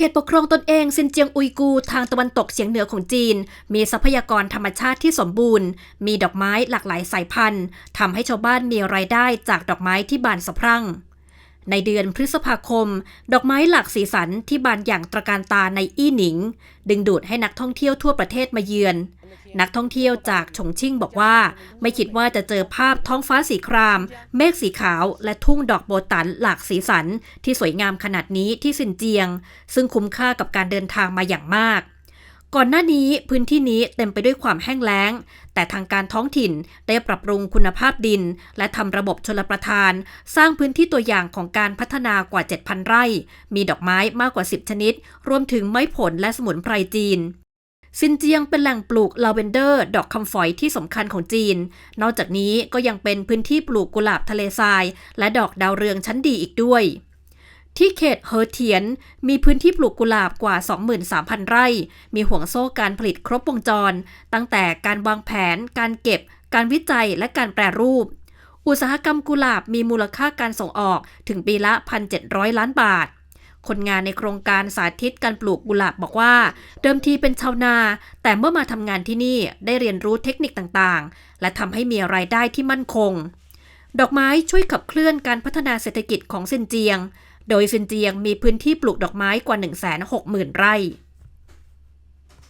ขตปกครองตนเองซินเจียงอุยกูทางตะวันตกเฉียงเหนือของจีน มีทรัพยากรธรรมชาติที่สมบูรณ์ มีดอกไม้หลากหลายสายพันธุ์ทำให้ชาวบ้านมีรายได้จากดอกไม้ที่บานสะพรั่ง ในเดือนพฤษภาคม ดอกไม้หลากสีสันที่บานอย่างตระการตาในอี้หนิง ดึงดูดให้นักท่องเที่ยวทั่วประเทศมาเยือน นักท่องเที่ยวจากฉงชิ่งบอกว่า ไม่คิดว่าจะเจอภาพท้องฟ้าสีคราม เมฆสีขาว และทุ่งดอกโบตันหลากสีสัน ที่สวยงามขนาดนี้ที่ซินเจียง ซึ่งคุ้มค่ากับการเดินทางมาอย่างมาก ก่อนหน้านี้พื้นที่นี้เต็มไปด้วยความแห้งแล้ง แต่ทางการท้องถิ่นได้ปรับปรุงคุณภาพดิน และทำระบบชลประทาน สร้างพื้นที่ตัวอย่างของการพัฒนากว่า 7,000 ไร่ มีดอกไม้มากกว่า 10 ชนิด รวมถึงไม้ผลและสมุนไพรจีนซินเจียงเป็นแหล่งปลูกลาเวนเดอร์ ดอกคำฝอยที่สำคัญของจีน นอกจากนี้ก็ยังเป็นพื้นที่ปลูกกุหลาบทะเลทราย และดอกดาวเรืองชั้นดีอีกด้วย ที่เขตเฮอเทียน มีพื้นที่ปลูกกุหลาบกว่า 23,000 ไร่ มีห่วงโซ่การผลิตครบวงจร ตั้งแต่การวางแผน การเก็บ การวิจัยและการแปรรูป อุตสาหกรรมกุหลาบมีมูลค่าการส่งออกถึงปีละ 1,700 ล้านบาท คนงานในโครงการสาธิตการปลูกกุหลาบบอกว่า เดิมทีเป็นชาวนา แต่เมื่อมาทำงานที่นี่ได้เรียนรู้เทคนิคต่างๆ และทำให้มีรายได้ที่มั่นคง ดอกไม้ช่วยขับเคลื่อนการพัฒนาเศรษฐกิจของเซินเจียง โดยซินเจียงมีพื้นที่ปลูกดอกไม้กว่า 160,000 ไร่